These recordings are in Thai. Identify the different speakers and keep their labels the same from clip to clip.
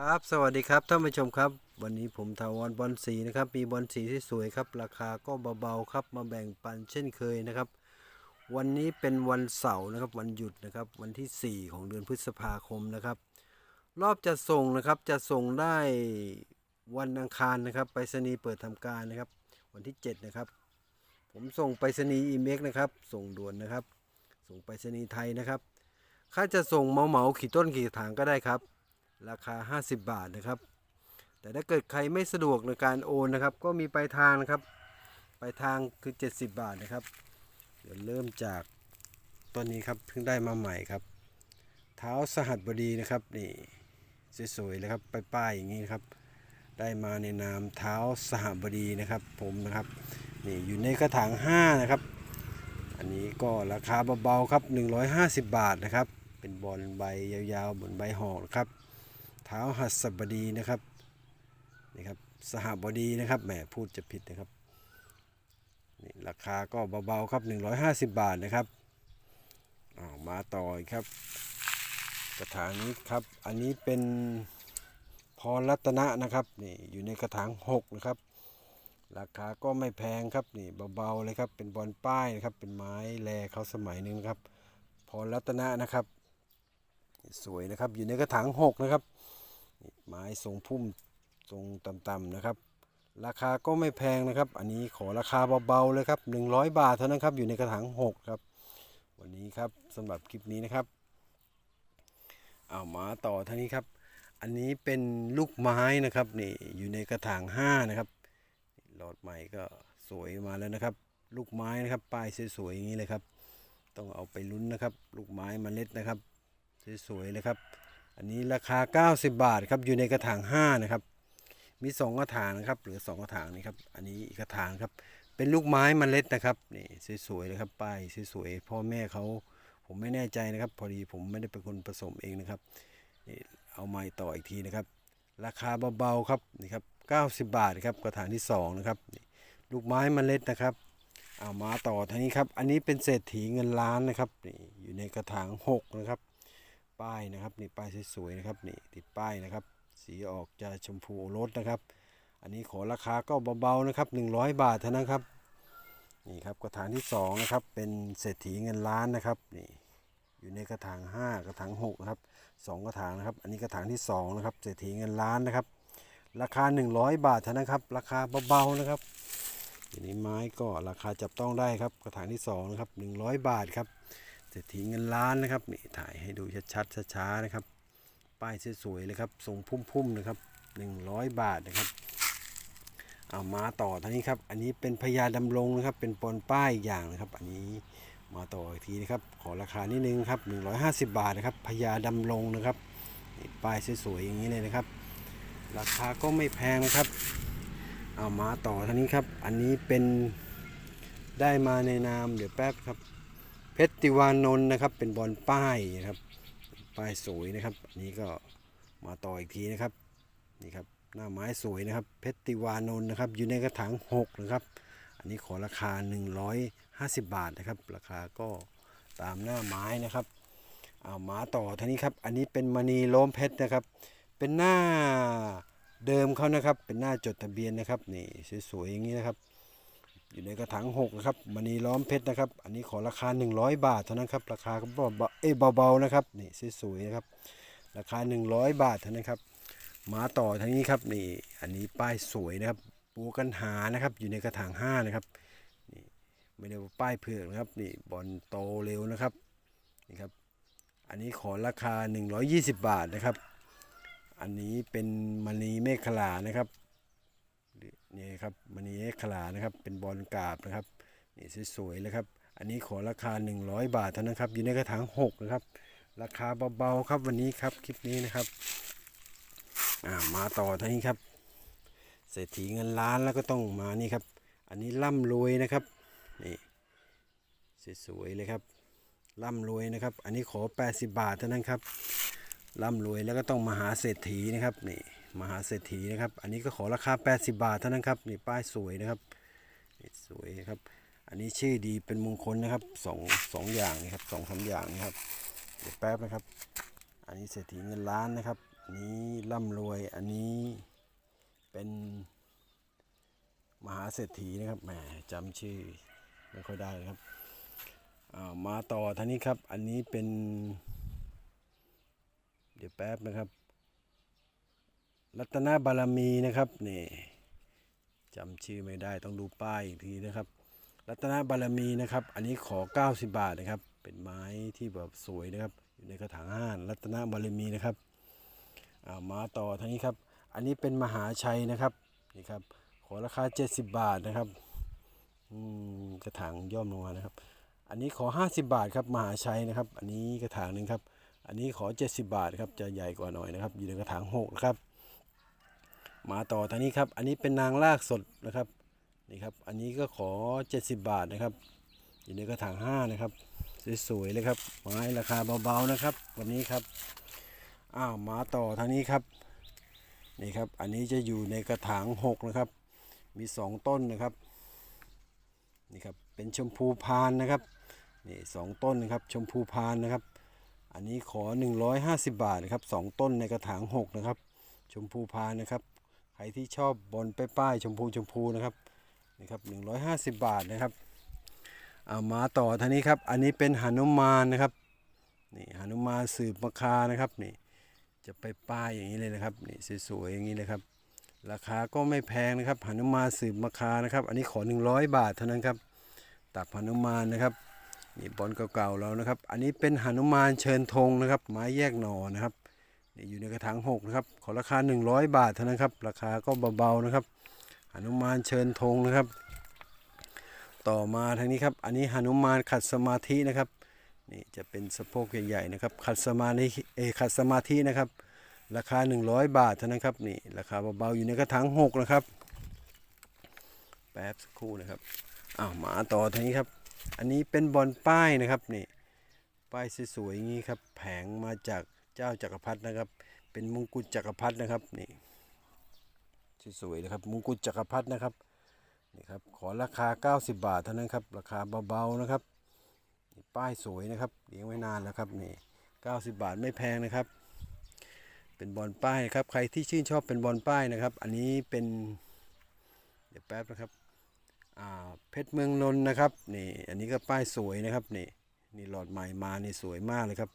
Speaker 1: ครับสวัสดีครับท่านผู้ชมครับ วันนี้ผมทาวรบอลสีนะครับ มีบอลสีที่สวยครับ ราคาก็เบาๆครับ มาแบ่งปันเช่นเคยนะครับ วันนี้เป็นวันเสาร์นะครับ วันหยุดนะครับ วันที่ 4 ของเดือนพฤษภาคมนะครับ รอบจะส่งนะครับจะส่งได้วันอังคารนะครับไปรษณีย์เปิดทำการนะครับ วันที่ 7 นะครับ ผมส่งไปรษณีย์อีเมกนะครับ ส่งด่วนนะครับ ส่งไปรษณีย์ไทยนะครับ ค่าจะส่งเหมาเหมาขีดต้นขีดถางก็ได้ครับ ราคา 50 บาทนะครับ แต่ถ้าเกิดใครไม่สะดวกในการโอนนะครับ ก็มีปลายทางนะครับปลายทางคือ 70 บาทนะครับ เดี๋ยวเริ่มจากต้นนี้ครับเพิ่งได้มาใหม่ครับ เท้าสหัสบดีนะครับนี่สวยๆเลยครับป้ายๆอย่างนี้นะครับ ได้มาในนามเท้าสหบดีนะครับ ผมนะครับนี่อยู่ในกระถาง5นะครับ อันนี้ก็ราคาเบาๆครับ 150 บาทนะครับ เป็นบอลใบยาวๆเหมือนใบหอกนะครับ เท้าหัสบดีนะครับนี่ครับสหบดีนะครับแหมพูดจะผิดนะครับนี่ราคาก็เบาๆครับ 150 บาทนะครับอามาต่ออีกครับ กระถางนี้ครับ อันนี้เป็นพรรัตนะนะครับนี่อยู่ในกระถาง6นะครับ ราคาก็ไม่แพงครับนี่เบาๆเลยครับเป็นบอลป้ายนะครับเป็นไม้แลเขาสมัยหนึ่งนะครับพรรัตนะนะครับ สวยนะครับอยู่ในกระถาง6นะครับ ไม้ทรงพุ่มทรงต่ำๆนะครับ ราคาก็ไม่แพงนะครับ อันนี้ขอราคาเบาๆเลยครับ 100 บาทเท่านั้นครับอยู่ในกระถาง6ครับ วันนี้ครับสำหรับคลิปนี้นะครับเอามาต่อท่านี้ครับ อันนี้เป็นลูกไม้นะครับนี่อยู่ในกระถาง5นะครับหลอดใหม่ก็สวยมาแล้วนะครับ ลูกไม้นะครับป้ายสวยๆอย่างนี้เลยครับ ต้องเอาไปลุ้นนะครับ ลูกไม้มเมล็ดนะครับ สวยๆเลยครับ อันนี้ราคา 90 บาทครับอยู่ในกระถาง5นะครับ มี 2 กระถางนะครับเหลือ 2 กระถางนี่ครับอันนี้อีกกระถางครับเป็นลูกไม้มเมล็ดนะครับนี่สวยๆเลยครับป้ายสวยๆพ่อแม่เขาผมไม่แน่ใจนะครับ พอดีผมไม่ได้เป็นคนผสมเองนะครับนี่เอาไม้ต่ออีกทีนะครับ ราคาเบาๆครับนี่ครับ90 บาทครับกระถางที่2นะครับลูกไม้มเมล็ดนะครับเอามาต่อทางนี้ครับ อันนี้เป็นเศรษฐีเงินล้านนะครับนี่อยู่ในกระถาง6นะครับ ป้ายนะครับนี่ป้ายสวยๆนะครับนี่ติดป้ายนะครับ สีออกจะชมพูรสนะครับ อันนี้ขอราคาก็เบาๆนะครับ 100 บาทเท่านั้นครับนี่ครับกระถางที่2นะครับเป็นเศรษฐีเงินล้านนะครับนี่อยู่ในกระถาง 5 กระถาง6นะครับสองกระถางนะครับ อันนี้กระถางที่2นะครับเศรษฐีเงินล้านนะครับ ราคา 100 บาทเท่านั้นครับ ราคาเบาๆนะครับอันนี้ไม้ก็ราคาจับต้องได้ครับกระถางที่2นะครับ100 บาทครับ เศรษฐีเงินล้านนะครับนี่ถ่ายให้ดูชัดๆช้าๆนะครับ ป้ายสวยๆเลยครับทรงพุ่มๆนะครับ 100 บาทนะครับเอามาต่อท่านี้ครับ อันนี้เป็นพญาดำรงนะครับ เป็นปนป้ายอีกอย่างนะครับ อันนี้มาต่ออีกทีนะครับ ขอราคานิดนึงครับ 150 บาทนะครับพญาดำรงนะครับป้ายสวยๆอย่างนี้เลยนะครับ ราคาก็ไม่แพงนะครับ เอามาต่อท่านี้ครับ อันนี้เป็นได้มาในนามเดี๋ยวแป๊บครับ เพชรติวานนท์นะครับ เป็นบอลป้ายนะครับ ป้ายสวยนะครับอันนี้ก็มาต่ออีกทีนะครับนี่ครับหน้าไม้สวยนะครับ เพชรติวานนท์นะครับ อยู่ในกระถาง6นะครับ อันนี้ขอราคา 150 บาทนะครับ ราคาก็ตามหน้าไม้นะครับเอามาต่อท่านี้ครับ อันนี้เป็นมณีล้มเพชรนะครับ เป็นหน้าเดิมเขานะครับ เป็นหน้าจดทะเบียนนะครับนี่สวยๆอย่างนี้นะครับ อยู่ในกระถาง6นะครับมณีล้อมเพชรนะครับ อันนี้ขอราคา 100 บาทเท่านั้นครับ ราคาก็เบาๆเอ้เบาๆนะครับนี่สวยๆนะครับราคา 100 บาทเท่านั้นครับมาต่อทางนี้ครับนี่อันนี้ป้ายสวยนะครับปูกันหานะครับ อยู่ในกระถาง5นะครับนี่ไม่ได้ป้ายเผือกนะครับนี่บอลโตเร็วนะครับนี่ครับอันนี้ขอราคา 120 บาทนะครับ อันนี้เป็นมณีเมฆขลานะครับ นี่ครับมณีเมฆขลานะครับ เป็นบอลกาบนะครับนี่สวยๆเลยครับ อันนี้ขอราคา 100 บาทเท่านั้นครับ อยู่ในกระถาง6นะครับ ราคาเบาๆครับวันนี้ครับคลิปนี้นะครับอ่ามาต่อท่านี้ครับเศรษฐีเงินล้านแล้วก็ต้องมานี่ครับ อันนี้ร่ำรวยนะครับนี่สวยๆเลยครับร่ำรวยนะครับ อันนี้ขอ 80 บาทเท่านั้นครับร่ำรวยแล้วก็ต้องมาหาเศรษฐีนะครับนี่ มหาเศรษฐีนะครับ อันนี้ก็ขอราคา 80 บาทเท่านั้นครับนี่ป้ายสวยนะครับนี่สวยครับ อันนี้ชื่อดีเป็นมงคลนะครับสองสองอย่างนะครับสองสาอย่างนะครับเดี๋ยวแป๊บนะครับ อันนี้เศรษฐีเงินล้านนะครับอันนี้ร่ำรวยอันนี้เป็นมหาเศรษฐีนะครับแหมจำชื่อไม่ค่อยได้นะครับามาต่อท่านี้ครับ อันนี้เป็น เดี๋ยวแป๊บนะครับ รัตนบารมีนะครับนี่จำชื่อไม่ได้ต้องดูป้ายอีกทีนะครับ รัตนบารมีนะครับ อันนี้ขอ 90 บาทนะครับ เป็นไม้ที่แบบสวยนะครับ อยู่ในกระถางห้านรัตนบารมีนะครับามาต่อทางนี้ครับ อันนี้เป็นมหาชัยนะครับนี่ครับขอราคา 70 บาทนะครับกระถางย่อมลงมานะครับ อันนี้ขอ 50 บาทครับมหาชัยนะครับ อันนี้กระถางหนึ่งครับ อันนี้ขอ 70 บาทครับจะใหญ่กว่าหน่อยนะครับ อยู่ในกระถาง6นะครับ มาต่อทางนี้ครับ อันนี้เป็นนางลากสดนะครับนี่ครับ อันนี้ก็ขอ 70 บาทนะครับ อยู่ในกระถาง5นะครับ สวยๆเลยครับ ไม้ราคาเบาๆนะครับ วันนี้ครับ อ้าวมาต่อทางนี้ครับ นี่ครับ อันนี้จะอยู่ในกระถาง 6 นะครับ มี 2 ต้นนะครับ นี่ครับ เป็นชมพูพานนะครับ นี่สองต้นนะครับ ชมพูพานนะครับ อันนี้ขอ 150 บาทนะครับสองต้นในกระถาง 6 นะครับ ชมพูพานนะครับ ใครที่ชอบบอลป้ายๆชมพูชมพูนะครับนี่ครับ 150 บาทนะครับเอามาต่อท่านี้ครับ อันนี้เป็นหนุมานนะครับนี่หนุมานสืบมคานะครับนี่จะไปป้ายอย่างนี้เลยนะครับนี่สวยๆอย่างนี้เลยครับ ราคาก็ไม่แพงนะครับหนุมานสืบมคานะครับ อันนี้ขอ 100 บาทเท่านั้นครับตับหนุมานนะครับนี่บอลเก่าๆเรานะครับ อันนี้เป็นหนุมานเชิญธงนะครับ ไม้แยกหน่อนะครับ นี่อยู่ในกระถาง6นะครับ ขอราคา 100 บาทเท่านั้นครับ ราคาก็เบาๆนะครับหนุมานเชิญธงนะครับ ต่อมาทางนี้ครับ อันนี้หนุมานขัดสมาธินะครับ นี่จะเป็นสะโพกใหญ่ๆนะครับ ขัดสมาธิเออขัดสมาธินะครับ ราคา 100 บาทเท่านั้นครับ นี่ราคาเบาๆอยู่ในกระถาง6นะครับ แป๊บสักครู่นะครับ อ้าวมาต่อทางนี้ครับ อันนี้เป็นบอลป้ายนะครับนี่ ป้ายสวยๆอย่างนี้ครับ แผงมาจาก เจ้าจักรพรรดินะครับ เป็นมงกุฎจักรพรรดินะครับนี่สวยๆนะครับมงกุฎจักรพรรดินะครับนี่ครับขอราคา 90 บาทเท่านั้นครับราคาเบาๆนะครับป้ายสวยนะครับเลี้ยงไว้นานแล้วครับนี่90 บาทไม่แพงนะครับ เป็นบอลป้ายครับใครที่ชื่นชอบเป็นบอลป้ายนะครับ อันนี้เป็นเดี๋ยวแป๊บนะครับเพชรเมืองนนท์นะครับนี่อันนี้ก็ป้ายสวยนะครับนี่นี่หลอดใหม่มานี่สวยมากเลยครับ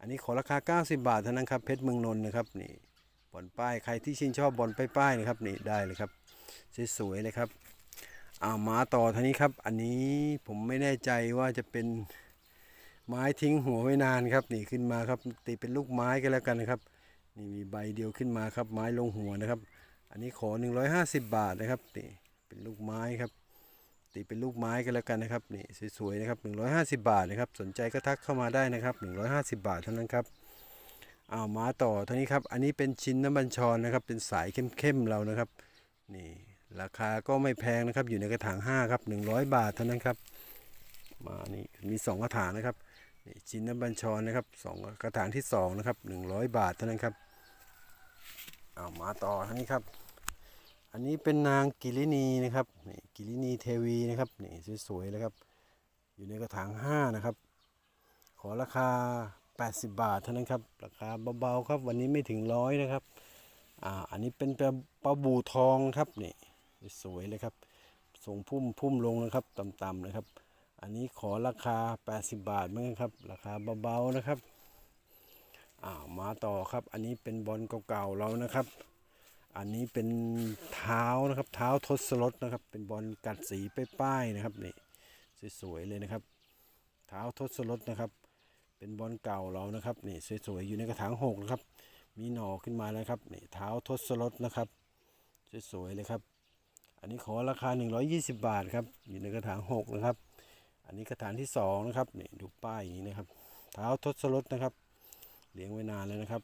Speaker 1: อันนี้ขอราคา 90 บาทเท่านั้นครับเพชรเมืองนนท์นะครับนี่บอลป้ายใครที่ชื่นชอบบอลป้ายๆนะครับนี่ได้เลยครับสวยๆเลยครับอ่ามาต่อท่านี้ครับ อันนี้ผมไม่แน่ใจว่าจะเป็นไม้ทิ้งหัวไว้นานครับนี่ขึ้นมาครับตีเป็นลูกไม้ก็แล้วกันนะครับ นี่มีใบเดียวขึ้นมาครับไม้ลงหัวนะครับ อันนี้ขอ 150 บาทนะครับนี่เป็นลูกไม้ครับ ตีเป็นลูกไม้กันแล้วกันนะครับนี่สวยๆนะครับ 150 บาทนะครับ สนใจก็ทักเข้ามาได้นะครับ 150 บาทเท่านั้นครับเอามาต่อเท่านี้ครับ อันนี้เป็นชิ้นน้ำบัญชรนะครับ เป็นสายเข้มๆเรานะครับนี่ราคาก็ไม่แพงนะครับ อยู่ในกระถาง5ครับ100 บาทเท่านั้นครับ มานี่มี2กระถางนะครับนี่ชิ้นน้ำบัญชรนะครับสองกระถางที่2นะครับ100 บาทเท่านั้นครับเอามาต่อเท่านี้ครับ อันนี้เป็นนางกิรินีนะครับนี่กิรินีเทวีนะครับนี่สวยๆเลยครับ อยู่ในกระถาง5นะครับ ขอราคา 80 บาทเท่านั้นครับ ราคาเบาๆครับ วันนี้ไม่ถึงร้อยนะครับอ่าอันนี้เป็นปลาปลาบูทองครับนี่สวยเลยครับส่งพุ่มพุ่มลงนะครับต่ำๆนะครับ อันนี้ขอราคา 80 บาทเหมือนกันครับ ราคาเบาๆนะครับอ่ามาต่อครับ อันนี้เป็นบอลเก่าๆเรานะครับ อันนี้เป็นเท้านะครับ เท้าทศรถนะครับ เป็นบอลกัดสีป้ายๆนะครับนี่สวยๆเลยนะครับ เท้าทศรถนะครับ เป็นบอลเก่าเรานะครับนี่สวยๆอยู่ในกระถางหกนะครับ มีหน่อขึ้นมาแล้วครับนี่เท้าทศรถนะครับสวยๆเลยครับ อันนี้ขอราคา 120 บาทครับอยู่ในกระถางหกนะครับ อันนี้กระถางที่สองนะครับนี่ดูป้ายอย่างนี้นะครับ เท้าทศรถนะครับเลี้ยงไว้นานแล้วนะครับ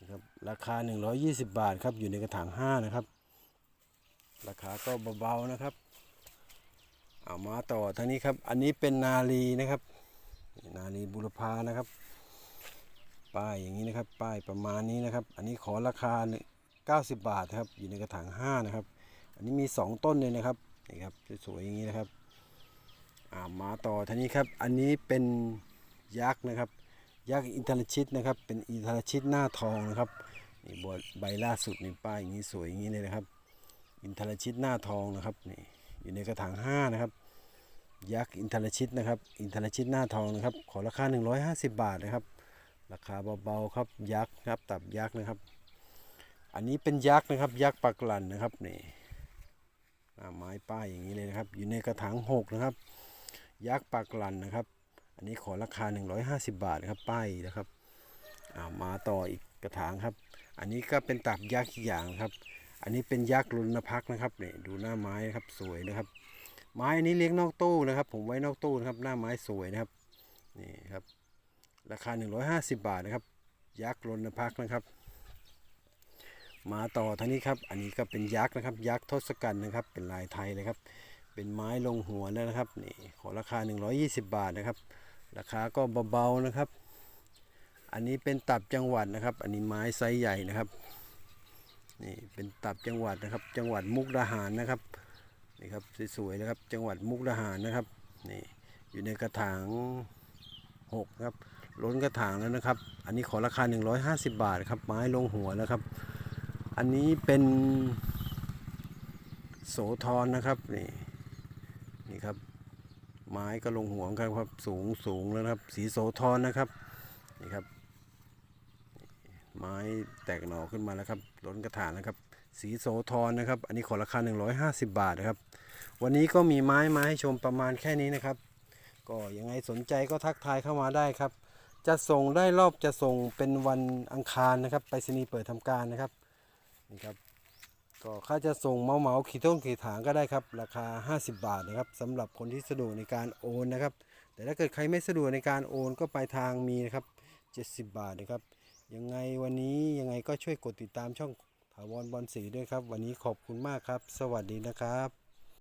Speaker 1: นะครับราคา 120 บาทครับอยู่ในกระถาง5นะครับ ราคาก็เบาๆนะครับ เอามาต่อทางนี้ครับ อันนี้เป็นนาลีนะครับ นาลีบุรพานะครับ ป้ายอย่างนี้นะครับ ป้ายประมาณนี้นะครับ อันนี้ขอราคา 90 บาทครับอยู่ในกระถาง5นะครับ อันนี้มี 2 ต้นเลยนะครับนี่ครับสวยๆอย่างนี้นะครับอามาต่อทางนี้ครับ อันนี้เป็นยักษ์นะครับ ยักษ์อินทรชิตนะครับ เป็นอินทรชิตหน้าทองนะครับนี่บทใบล่าสุดนี่ป้ายอย่างนี้สวยอย่างนี้เลยนะครับ อินทรชิตหน้าทองนะครับนี่อยู่ในกระถางห้านะครับ ยักษ์อินทรชิตนะครับ อินทรชิตหน้าทองนะครับ ขอราคา 150 บาทนะครับ ราคาเบาๆครับยักษ์ครับตับยักษ์นะครับ อันนี้เป็นยักษ์นะครับ ยักษ์ปักหลันนะครับนี่หน้าไม้ป้ายอย่างนี้เลยนะครับ อยู่ในกระถางหกนะครับ ยักษ์ปักหลันนะครับ อันนี้ขอราคา 150 บาทนะครับป้ายนะครับอามาต่ออีกกระถางครับ อันนี้ก็เป็นตับยักษ์อย่างครับ อันนี้เป็นยักษ์รุนพักนะครับนี่ดูหน้าไม้นะครับสวยนะครับ ไม้อันนี้เลี้ยงนอกตู้นะครับ ผมไว้นอกตู้นะครับ หน้าไม้สวยนะครับนี่ครับ ราคา 150 บาทนะครับ ยักษ์รนพักนะครับ มาต่อทางนี้ครับ อันนี้ก็เป็นยักษ์นะครับ ยักษ์ทศกัณฐ์นะครับ เป็นลายไทยเลยครับ เป็นไม้ลงหัวแล้วนะครับนี่ขอราคา 120 บาทนะครับ ราคาก็เบาๆนะครับ อันนี้เป็นตับจังหวัดนะครับ อันนี้ไม้ไซส์ใหญ่นะครับนี่เป็นตับจังหวัดนะครับ จังหวัดมุกดาหารนะครับนี่ครับสวยๆนะครับ จังหวัดมุกดาหารนะครับนี่อยู่ในกระถาง6ครับล้นกระถางแล้วนะครับ อันนี้ขอราคา 150 บาทครับ ไม้ลงหัวแล้วครับ อันนี้เป็นโสธรนะครับนี่นี่ครับ ไม้ก็ลงหัวกันครับ สูงสูงแล้วครับ สีโสธรนะครับนี่ครับ ไม้แตกหน่อขึ้นมาแล้วครับล้นกระถางนะครับ สีโสธรนะครับ อันนี้ขอราคา 150 บาทนะครับ วันนี้ก็มีไม้มาให้ชมประมาณแค่นี้นะครับ ก็ยังไงสนใจก็ทักทายเข้ามาได้ครับ จะส่งได้รอบจะส่งเป็นวันอังคารนะครับไปรษณีย์เปิดทำการนะครับนี่ครับ ก็ค่าจะส่งเมาเมาขีดต้นขีดถางก็ได้ครับ ราคา 50 บาทนะครับสำหรับคนที่สะดวกในการโอนนะครับ แต่ถ้าเกิดใครไม่สะดวกในการโอนก็ไปลายทางมีนะครับ 70 บาทนะครับ ยังไงวันนี้ยังไงก็ช่วยกดติดตามช่องถาวรบอลสีด้วยครับ วันนี้ขอบคุณมากครับ สวัสดีนะครับ